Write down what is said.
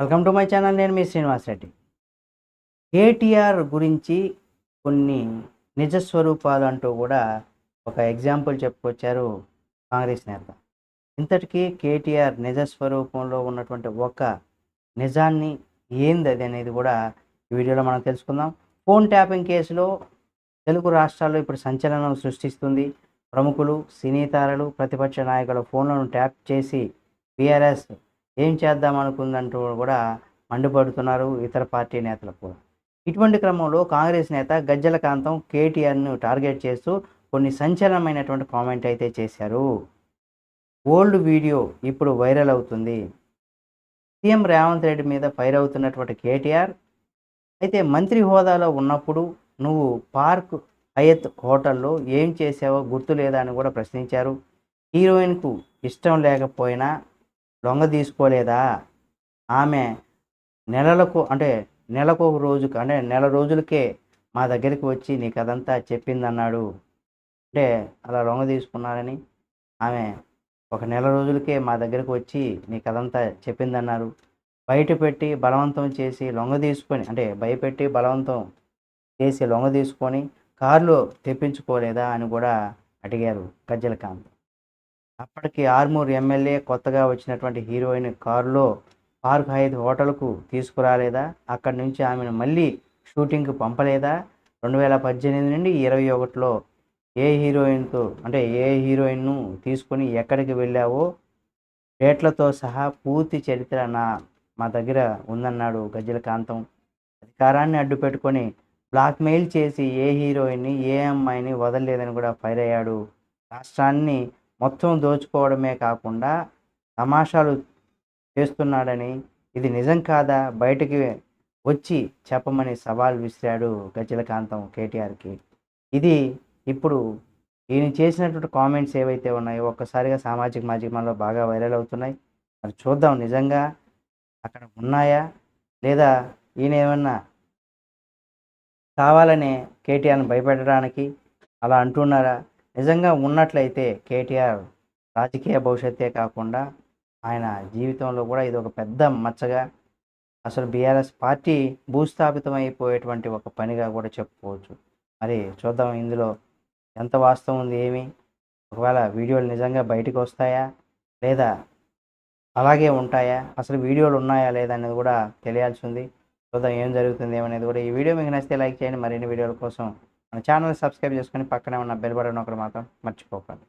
Welcome to my channel నేను మీ శ్రీనివాస్ రెడ్డి. కేటీఆర్ గురించి కొన్ని నిజ స్వరూపాలు అంటూ కూడా ఒక ఎగ్జాంపుల్ చెప్పుకొచ్చారు కాంగ్రెస్ నేత. ఇంతటికీ కేటీఆర్ నిజ స్వరూపంలో ఉన్నటువంటి ఒక నిజాన్ని ఏంది అది అనేది కూడా ఈ వీడియోలో మనం తెలుసుకుందాం. ఫోన్ ట్యాపింగ్ కేసులో తెలుగు రాష్ట్రాల్లో ఇప్పుడు సంచలనం సృష్టిస్తుంది. ప్రముఖులు సినీ తారలు ప్రతిపక్ష నాయకుల ఫోన్లను ట్యాప్ చేసి బీఆర్ఎస్ ఏం చేద్దాం అనుకుందంటూ కూడా మండిపడుతున్నారు ఇతర పార్టీ నేతలు కూడా. ఇటువంటి క్రమంలో కాంగ్రెస్ నేత గజ్జల కాంతం కేటీఆర్ను టార్గెట్ చేస్తూ కొన్ని సంచలనమైనటువంటి కామెంట్ అయితే చేశారు. ఓల్డ్ వీడియో ఇప్పుడు వైరల్ అవుతుంది. సీఎం రేవంత్ రెడ్డి మీద ఫైర్ అవుతున్నటువంటి కేటీఆర్ అయితే మంత్రి హోదాలో ఉన్నప్పుడు నువ్వు పార్క్ హయత్ హోటల్లో ఏం చేసావో గుర్తు లేదా అని కూడా ప్రశ్నించారు. హీరోయిన్కు ఇష్టం లేకపోయినా లొంగ తీసుకోలేదా? ఆమె నెలలకు అంటే నెలకు ఒక రోజుకి అంటే నెల రోజులకే మా దగ్గరికి వచ్చి నీకు అదంతా చెప్పిందన్నాడు. అంటే అలా లొంగ తీసుకున్నారని ఆమె ఒక నెల రోజులకే మా దగ్గరకు వచ్చి నీకు అదంతా చెప్పిందన్నారు. బయట పెట్టి బలవంతం చేసి లొంగ తీసుకొని అంటే భయపెట్టి బలవంతం చేసి లొంగ తీసుకొని కారులో తెప్పించుకోలేదా అని కూడా అడిగారు గజ్జలకాంత్ అప్పటికి ఆర్మూర్ ఎమ్మెల్యే కొత్తగా వచ్చినటువంటి హీరోయిన్ కారులో పార్క్ హైద్ హోటల్కు తీసుకురాలేదా? అక్కడి నుంచి ఆమెను మళ్ళీ షూటింగ్కి పంపలేదా? రెండు వేల పద్దెనిమిది నుండి ఇరవై ఒకటిలో ఏ హీరోయిన్తో అంటే ఏ హీరోయిన్ను తీసుకొని ఎక్కడికి వెళ్ళావో? డేట్లతో సహా పూర్తి చరిత్ర నా మా దగ్గర ఉందన్నాడు గజ్జల కాంతం అధికారాన్ని అడ్డు పెట్టుకొని బ్లాక్మెయిల్ చేసి ఏ హీరోయిన్ని ఏ అమ్మాయిని వదలలేదని కూడా ఫైర్ అయ్యాడు. రాష్ట్రాన్ని మొత్తం దోచుకోవడమే కాకుండా తమాషాలు చేస్తున్నాడని ఇది నిజం కాదా? బయటికి వచ్చి చెప్పమని సవాల్ విసిరాడు గజలకాంతం కేటీఆర్కి. ఇది ఇప్పుడు ఈయన చేసినటువంటి కామెంట్స్ ఏవైతే ఉన్నాయో ఒక్కసారిగా సామాజిక మాధ్యమాల్లో బాగా వైరల్ అవుతున్నాయి. మరి చూద్దాం నిజంగా అక్కడ ఉన్నాయా? లేదా ఈయన ఏమన్నా కావాలనే కేటీఆర్ని భయపెట్టడానికి అలా అంటున్నారా? నిజంగా ఉన్నట్లయితే కేటీఆర్ రాజకీయ భవిష్యత్తే కాకుండా ఆయన జీవితంలో కూడా ఇది ఒక పెద్ద మచ్చగా అసలు బీఆర్ఎస్ పార్టీ భూస్థాపితం అయిపోయేటువంటి ఒక పనిగా కూడా చెప్పుకోవచ్చు. మరి చూద్దాం ఇందులో ఎంత వాస్తవం ఉంది ఏమి? ఒకవేళ వీడియోలు నిజంగా బయటకు వస్తాయా? లేదా అలాగే ఉంటాయా? అసలు వీడియోలు ఉన్నాయా లేదా అనేది కూడా తెలియాల్సి ఉంది. చూద్దాం ఏం జరుగుతుంది ఏమనేది కూడా ఈ వీడియో మీకు నచ్చితే లైక్ చేయండి. మరిన్ని వీడియోల కోసం మన ఛానల్ సబ్స్క్రైబ్ చేసుకొని పక్కనే ఉన్న బెల్ బటన్ ఒకటి మాత్రం మర్చిపోకండి.